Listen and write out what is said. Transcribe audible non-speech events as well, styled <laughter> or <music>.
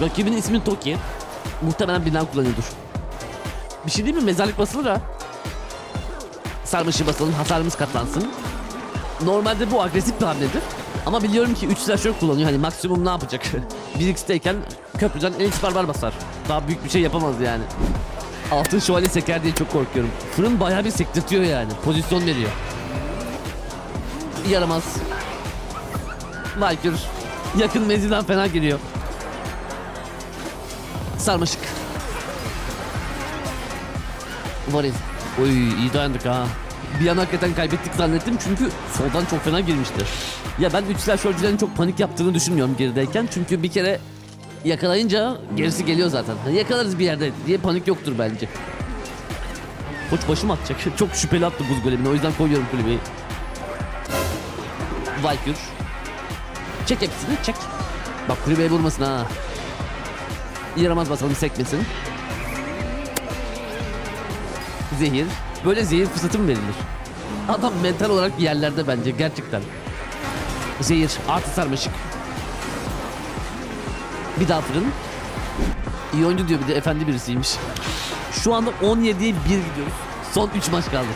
Rakibinin ismi Toki. Muhtemelen bilen kullanıyordur. Bir şey değil mi? Mezarlık basılır ha. Sarmaşı basalım, hasarımız katlansın. Normalde bu agresif bir hamledir. Ama biliyorum ki 3 slasher kullanıyor. Hani maksimum ne yapacak? <laughs> 1x'teyken köprüden elix barbar basar. Daha büyük bir şey yapamaz yani. Altın şövalye seker diye çok korkuyorum. Fırın bayağı bir sektirtiyor yani. Pozisyon veriyor. Yaramaz. Valkür. Yakın menzilden fena geliyor. Sarmaşık. Varil. Oy iyi dayandık ha. Bir an hakikaten kaybettik zannettim çünkü soldan çok fena girmişti. Ya ben üç silahşörcülerin çok panik yaptığını düşünmüyorum gerideyken. Çünkü bir kere yakalayınca gerisi geliyor zaten. Yakalarız bir yerde diye panik yoktur bence. Koç başım atacak. <laughs> Çok şüpheli attı buz golemini o yüzden koyuyorum kulübeyi. Valkür. Çek hepsini çek. Bak kulübeye vurmasın ha. Yaramaz basalım sekmesin. Zehir. Böyle zehir fırsatı mı verilir? Adam mental olarak yerlerde bence gerçekten. Zehir artı sarmaşık. Bir daha fırın. İyi oyuncu diyor bir de efendi birisiymiş. Şu anda 17'ye 1 gidiyoruz. Son 3 maç kaldı.